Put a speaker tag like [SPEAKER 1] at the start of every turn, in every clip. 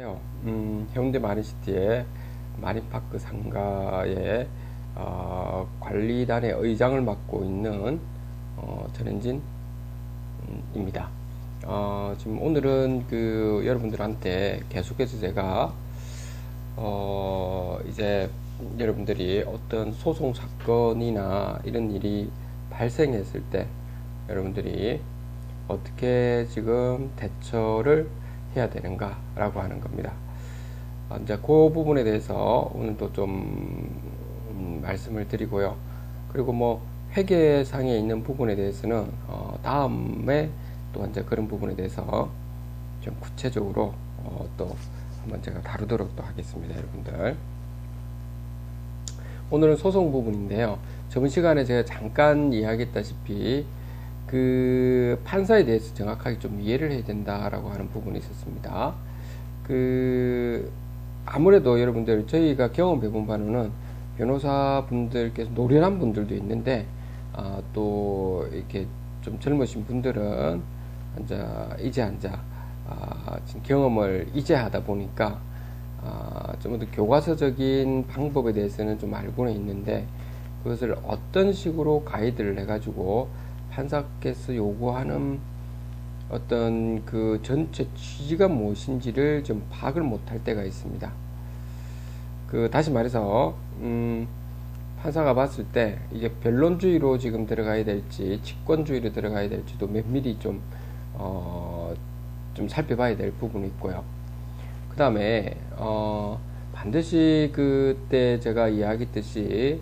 [SPEAKER 1] 음, 해운대 마린시티의 마린파크 상가의 어, 관리단의 의장을 맡고 있는 어, 전현진입니다. 어, 지금 오늘은 그 여러분들한테 계속해서 제가 어, 이제 여러분들이 어떤 소송 사건이나 이런 일이 발생했을 때 여러분들이 어떻게 지금 대처를 해야 되는가라고 하는 겁니다. 어, 이제 그 부분에 대해서 오늘도 좀 음, 말씀을 드리고요. 그리고 뭐 회계상에 있는 부분에 대해서는 어, 다음에 또 이제 그런 부분에 대해서 좀 구체적으로 어, 또 한번 제가 다루도록 또 하겠습니다, 여러분들. 오늘은 소송 부분인데요. 저번 시간에 제가 잠깐 이야기했다시피 그 판사에 대해서 정확하게 좀 이해를 해야 된다라고 하는 부분이 있었습니다. 그 아무래도 여러분들 저희가 경험해 본 바로는 변호사분들께서 노련한 분들도 있는데 아, 또 이렇게 좀 젊으신 분들은 앉아 이제 앉아 아, 지금 경험을 이제 하다 보니까 아, 좀더 교과서적인 방법에 대해서는 좀 알고는 있는데 그것을 어떤 식으로 가이드를 해가지고 판사께서 요구하는 어떤 그 전체 취지가 무엇인지를 좀 파악을 못할 때가 있습니다. 그 다시 말해서 음, 판사가 봤을 때 이게 변론주의로 지금 들어가야 될지 직권주의로 들어가야 될지도 면밀히 좀 어, 좀 살펴봐야 될 부분이 있고요. 그 다음에 어, 반드시 그때 제가 이야기했듯이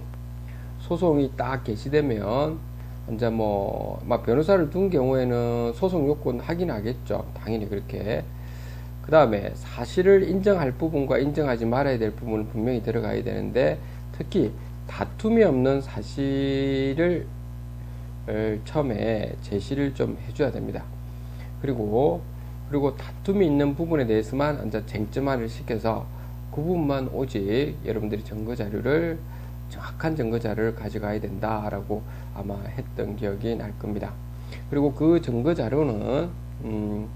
[SPEAKER 1] 소송이 딱 개시되면 이제 뭐, 막 변호사를 둔 경우에는 소송 요건 확인하겠죠. 당연히 그렇게. 그 다음에 사실을 인정할 부분과 인정하지 말아야 될 부분은 분명히 들어가야 되는데, 특히 다툼이 없는 사실을 처음에 제시를 좀 해줘야 됩니다. 그리고, 그리고 다툼이 있는 부분에 대해서만 이제 쟁점화를 시켜서 그 부분만 오직 여러분들이 증거 자료를 정확한 증거 자료를 가져가야 된다라고 아마 했던 기억이 날 겁니다. 그리고 그 증거 자료는 음,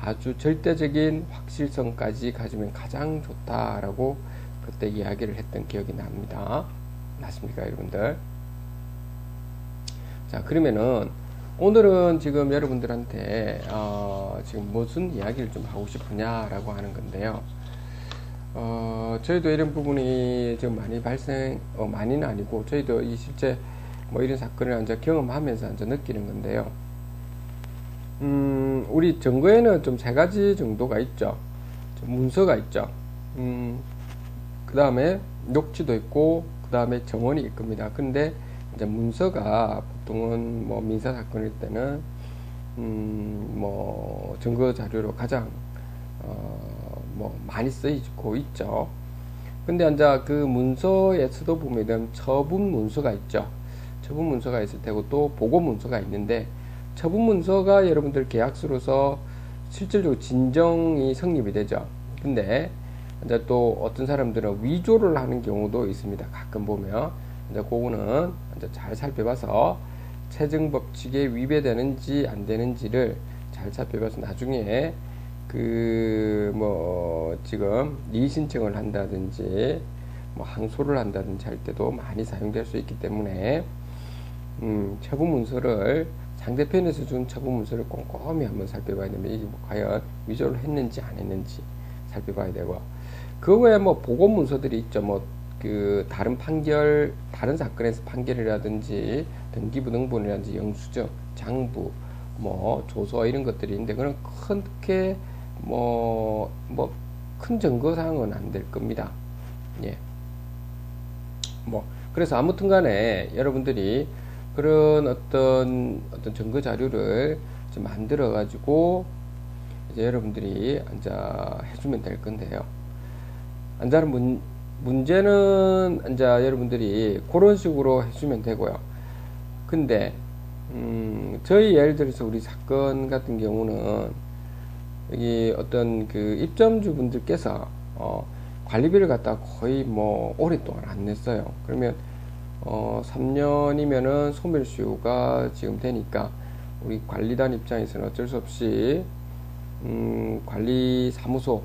[SPEAKER 1] 아주 절대적인 확실성까지 가지면 가장 좋다라고 그때 이야기를 했던 기억이 납니다. 맞습니까, 여러분들? 자, 그러면은 오늘은 지금 여러분들한테 어, 지금 무슨 이야기를 좀 하고 싶으냐라고 하는 건데요. 어, 저희도 이런 부분이 지금 많이 발생, 어, 많이는 아니고, 저희도 이 실제 뭐 이런 사건을 이제 경험하면서 이제 느끼는 건데요. 음, 우리 정거에는 좀 세 가지 정도가 있죠. 문서가 있죠. 음, 그 다음에 녹취도 있고, 그 다음에 정원이 있 겁니다. 근데 이제 문서가 보통은 뭐 민사 사건일 때는, 음, 뭐 증거 자료로 가장, 어, 뭐 많이 쓰이고 있죠. 근데 이제 그 문서에서도 보면 처분 문서가 있죠. 처분 문서가 있을 테고 또 보고 문서가 있는데 처분 문서가 여러분들 계약서로서 실질적으로 진정이 성립이 되죠. 근데 이제 또 어떤 사람들은 위조를 하는 경우도 있습니다. 가끔 보면 이제 그거는 이제 잘 살펴봐서 체증 법칙에 위배되는지 안 되는지를 잘 살펴봐서 나중에 그 뭐 지금 이의 신청을 한다든지 뭐 항소를 한다든지 할 때도 많이 사용될 수 있기 때문에 음, 처분 문서를 상대편에서 준 처분 문서를 꼼꼼히 한번 살펴봐야 됩니다. 이게 뭐 과연 위조를 했는지 안 했는지 살펴봐야 되고 그 외에 뭐 보고 문서들이 있죠. 뭐 그 다른 판결 다른 사건에서 판결이라든지 등기부등본이라든지 영수증 장부 뭐 조서 이런 것들이 있는데 그런 크게 뭐, 뭐, 큰 증거사항은 안 될 겁니다. 예. 뭐, 그래서 아무튼 간에 여러분들이 그런 어떤, 어떤 증거 자료를 만들어 가지고 이제 여러분들이 앉아 해주면 될 건데요. 앉아는 문, 문제는 앉아 여러분들이 그런 식으로 해주면 되고요. 근데, 음, 저희 예를 들어서 우리 사건 같은 경우는 여기 어떤 그 입점주 분들께서 어, 관리비를 갖다 거의 뭐 오랫동안 안 냈어요. 그러면 어, 3년이면은 소멸시효가 지금 되니까 우리 관리단 입장에서는 어쩔 수 없이 음, 관리사무소에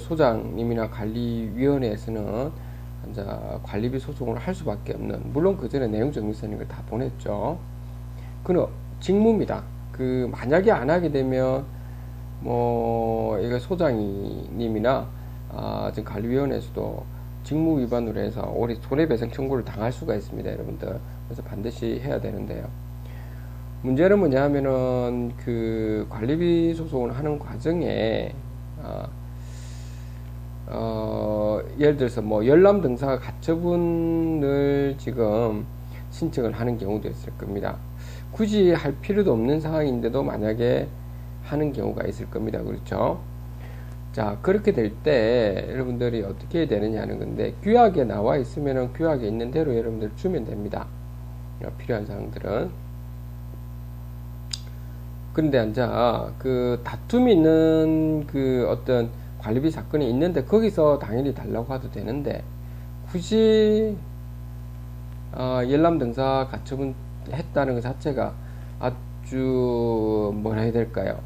[SPEAKER 1] 소장님이나 관리위원회에서는 이제 관리비 소송을 할 수밖에 없는 물론 그 전에 내용 정리서는 다 보냈죠. 그는 직무입니다. 그 만약에 안 하게 되면 뭐 이거 소장님이나 아, 지금 관리위원회에서도 직무 위반으로 해서 오래 손해배상 청구를 당할 수가 있습니다, 여러분들. 그래서 반드시 해야 되는데요. 문제는 뭐냐 하면은 그 관리비 소송을 하는 과정에 어, 어, 예를 들어서 뭐 열람 등사가 가처분을 지금 신청을 하는 경우도 있을 겁니다. 굳이 할 필요도 없는 상황인데도 만약에 하는 경우가 있을 겁니다. 그렇죠? 자, 그렇게 될 때 여러분들이 어떻게 해야 되느냐 하는 건데 규약에 나와 있으면은 규약에 있는 대로 여러분들 주면 됩니다. 필요한 사항들은. 그런데 이제 그 다툼이 있는 그 어떤 관리비 사건이 있는데 거기서 당연히 달라고 해도 되는데 굳이 어, 열람 등사 가처분 했다는 것 자체가 아주 뭐라 해야 될까요?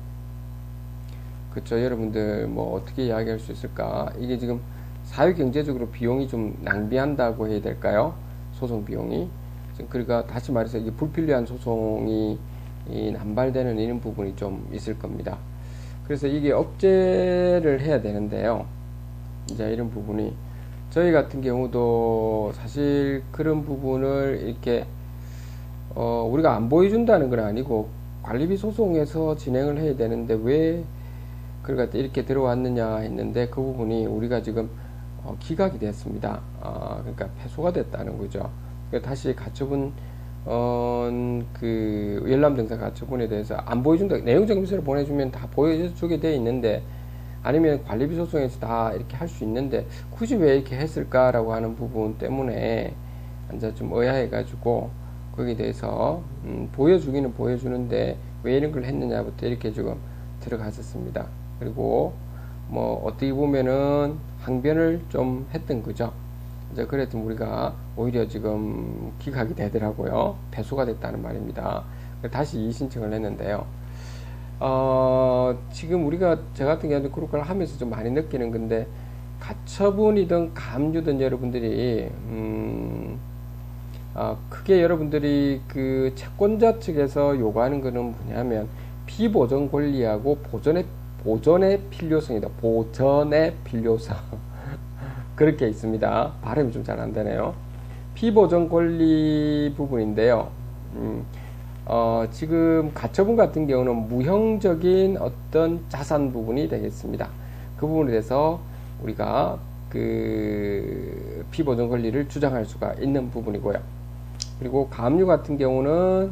[SPEAKER 1] 그렇죠 여러분들 뭐 어떻게 이야기할 수 있을까? 이게 지금 사회경제적으로 비용이 좀 낭비한다고 해야 될까요? 소송 비용이. 그러니까 다시 말해서 이게 불필요한 소송이 남발되는 이런 부분이 좀 있을 겁니다. 그래서 이게 억제를 해야 되는데요. 이제 이런 부분이 저희 같은 경우도 사실 그런 부분을 이렇게 어 우리가 안 보여준다는 건 아니고 관리비 소송에서 진행을 해야 되는데 왜 그러니까 이렇게 들어왔느냐 했는데 그 부분이 우리가 지금 어, 기각이 됐습니다. 어, 그러니까 패소가 됐다는 거죠. 그러니까 다시 가처분 어, 그 열람 등사 가처분에 대해서 안 보여준다. 내용 정비서를 보내주면 다 보여주게 돼 있는데 아니면 관리비 소송에서 다 이렇게 할 수 있는데 굳이 왜 이렇게 했을까라고 하는 부분 때문에 앉아 좀 의아해가지고 거기에 대해서 음, 보여주기는 보여주는데 왜 이런 걸 했느냐부터 이렇게 지금 들어갔었습니다. 그리고 뭐 어떻게 보면은 항변을 좀 했던 거죠. 이제 그래도 우리가 오히려 지금 기각이 되더라고요. 배수가 됐다는 말입니다. 다시 이신청을 했는데요. 어, 지금 우리가 저 같은 경우는 걸 하면서 좀 많이 느끼는 건데 가처분이든 감유든 여러분들이 음, 어, 크게 여러분들이 그 채권자 측에서 요구하는 것은 뭐냐면 피보전 권리하고 보전의 보전의 필요성이다. 보전의 필요성. 그렇게 있습니다. 발음이 좀 잘 안 되네요. 피보전 권리 부분인데요. 음, 어, 지금 가처분 같은 경우는 무형적인 어떤 자산 부분이 되겠습니다. 그 부분에 대해서 우리가 그 피보전 권리를 주장할 수가 있는 부분이고요. 그리고 가압류 같은 경우는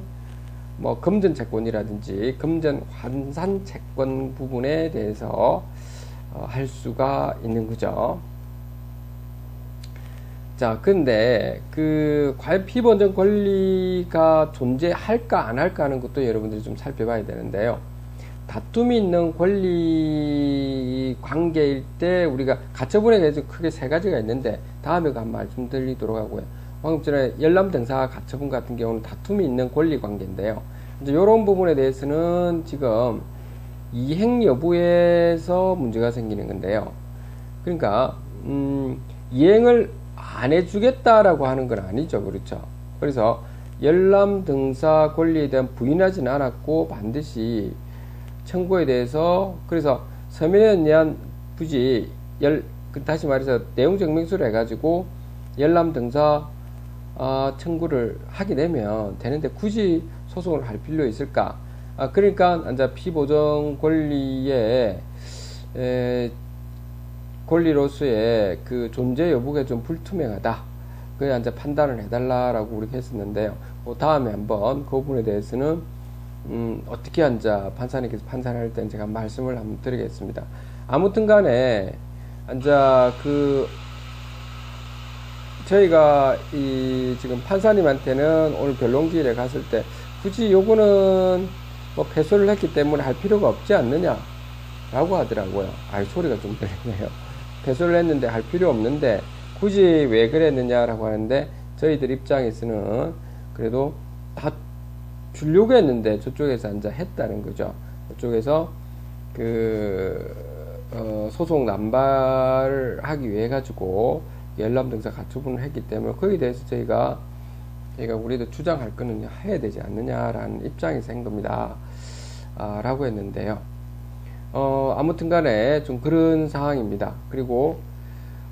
[SPEAKER 1] 뭐 금전 채권이라든지 금전 환산 채권 부분에 대해서 어, 할 수가 있는 거죠. 자, 근데 그 과연 피보전 권리가 존재할까 안 할까 하는 것도 여러분들이 좀 살펴봐야 되는데요. 다툼이 있는 권리 관계일 때 우리가 가처분에 대해서 크게 세 가지가 있는데 다음에 한 말씀드리도록 하고요. 방금 전에 열람 등사 가처분 같은 경우는 다툼이 있는 권리 관계인데요. 이제 이런 부분에 대해서는 지금 이행 여부에서 문제가 생기는 건데요. 그러니까 음, 이행을 안 해주겠다라고 하는 건 아니죠, 그렇죠? 그래서 열람 등사 권리에 대한 부인하지는 않았고 반드시 청구에 대해서 그래서 서면에 대한 굳이 열그 다시 말해서 내용 증명서를 해가지고 열람 등사 어, 청구를 하게 되면 되는데 굳이 소송을 할 필요 있을까? 아, 그러니까 이제 피보정 권리의 에, 권리로서의 그 존재 여부가 좀 불투명하다. 그래 이제 판단을 해달라라고 우리 했었는데요. 그 다음에 한번 그 부분에 대해서는 음, 어떻게 앉아 판사님께서 판단할 때는 제가 말씀을 한번 드리겠습니다. 아무튼 간에 앉아 그 저희가 이 지금 판사님한테는 오늘 변론기일에 갔을 때 굳이 요거는 뭐 패소를 했기 때문에 할 필요가 없지 않느냐 라고 하더라고요. 알 소리가 좀 들리네요. 패소를 했는데 할 필요 없는데 굳이 왜 그랬느냐라고 하는데 저희들 입장에서는 그래도 다 주려고 했는데 저쪽에서 앉아 했다는 거죠. 저쪽에서 그 어, 소송 남발하기 위해 가지고 열람 등사 가처분을 했기 때문에 거기에 대해서 저희가 저희가 우리도 주장할 거는 해야 되지 않느냐라는 입장이 생 겁니다. 아, 라고 했는데요. 어, 아무튼 간에 좀 그런 상황입니다. 그리고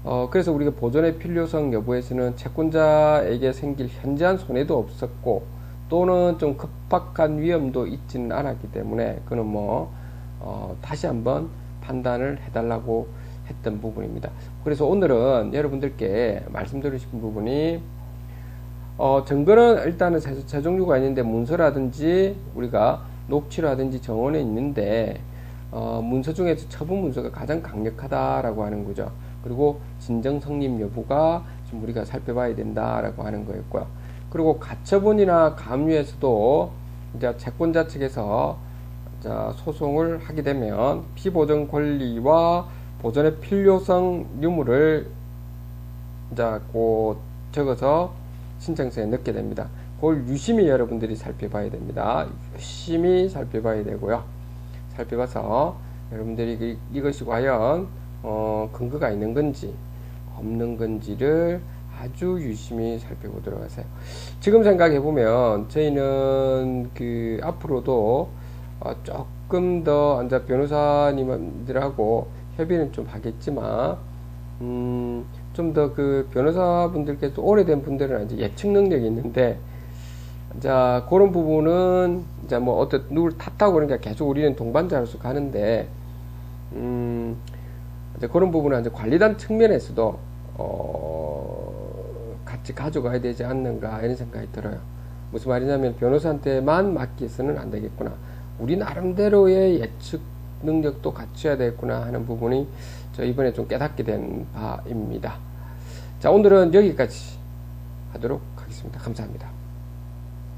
[SPEAKER 1] 어, 그래서 우리가 보존의 필요성 여부에서는 채권자에게 생길 현저한 손해도 없었고 또는 좀 급박한 위험도 있지는 않았기 때문에 그는 뭐 어, 다시 한번 판단을 해달라고 했던 부분입니다. 그래서 오늘은 여러분들께 말씀드리고 싶은 부분이 어, 증거는 일단은 세, 종류가 있는데 문서라든지 우리가 녹취라든지 정원에 있는데 어, 문서 중에서 처분 문서가 가장 강력하다라고 하는 거죠. 그리고 진정 성립 여부가 좀 우리가 살펴봐야 된다라고 하는 거였고요. 그리고 가처분이나 감유에서도 이제 채권자 측에서 자, 소송을 하게 되면 피보전 권리와 보전의 필요성 유무를 자, 곧 적어서 신청서에 넣게 됩니다. 그걸 유심히 여러분들이 살펴봐야 됩니다. 유심히 살펴봐야 되고요. 살펴봐서 여러분들이 이것이 과연 어, 근거가 있는 건지 없는 건지를 아주 유심히 살펴보도록 하세요. 지금 생각해 보면 저희는 그 앞으로도 어, 조금 더 이제 변호사님들하고 협의는 좀 하겠지만 음, 좀 더 그 변호사분들께 또 오래된 분들은 이제 예측 능력이 있는데 자 그런 부분은 이제 뭐 어떤 누굴 탓하고 그러니까 계속 우리는 동반자로서 가는데 음 이제 그런 부분은 이제 관리단 측면에서도 어 같이 가져가야 되지 않는가 이런 생각이 들어요. 무슨 말이냐면 변호사한테만 맡기서는 안 되겠구나. 우리 나름대로의 예측 능력도 갖춰야 되겠구나 하는 부분이 저 이번에 좀 깨닫게 된 바입니다. 자, 오늘은 여기까지 하도록 하겠습니다. 감사합니다.